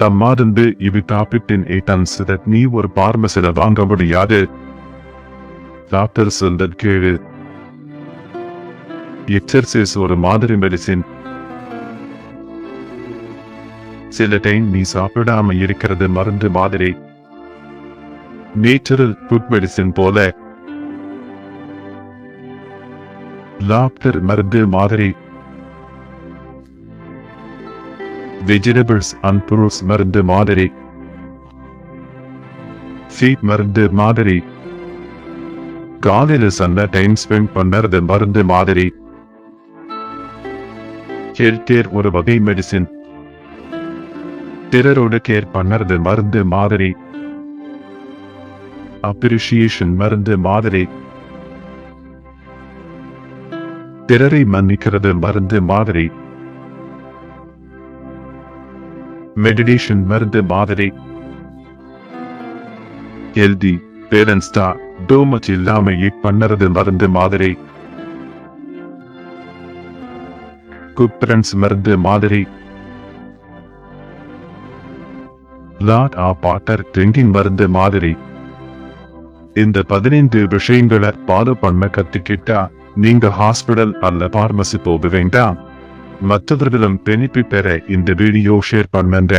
தம்மாருந்து இவி டாபிட்டின் ஏட்டன்ஸ் நீ ஒரு பார்மசில வாங்க முடியாது டாக்டர் சொல்றது கேளு. எக்ஸர்சைஸ் ஒரு மாதிரி மெடிசின். சில டைம் நீ சாப்பிடாம இருக்கிறது மருந்து மாதிரி. நேச்சுரல் ஃபுட் மெடிசின் போல. லாப்டர் மருந்து மாதிரி. வெஜிடபிள்ஸ் அண்ட் ஃப்ரூட்ஸ் மருந்து மாதிரி. ஃபீட் மருந்து மாதிரி. காலையில் சண்டை டைம் ஸ்பெண்ட் பண்ணறது மருந்து மாதிரி. ஹெல்த் கேர் ஒரு வகை மெடிசின் பிறரோட கேர் பண்ணுறது மருந்து மாதிரி. அப்ரிஷியேஷன் மருந்து மாதிரி. பிறரை மன்னிக்கிறது மருந்து மாதிரி. மெடிடேஷன் மருந்து மாதிரி. ஹெல்தி பேலன்ஸ்டா டோமச் இல்லாம ஈட் பண்ணறது மருந்து மாதிரி. குப்ரன்ஸ் மருந்து மாதிரி. லாட் ஆ பாட்டர் ட்ரிங்கிங் மருந்து மாதிரி. இந்த பதினைந்து விஷயங்களை ஃபாலோ பண்ண கத்துக்கிட்டா நீங்க ஹாஸ்பிடல் அல்ல பார்மசி போக வேண்டாம். மற்றவர்களும் பெனிஃபிட் பெற இந்த வீடியோ ஷேர் பண்ணுங்க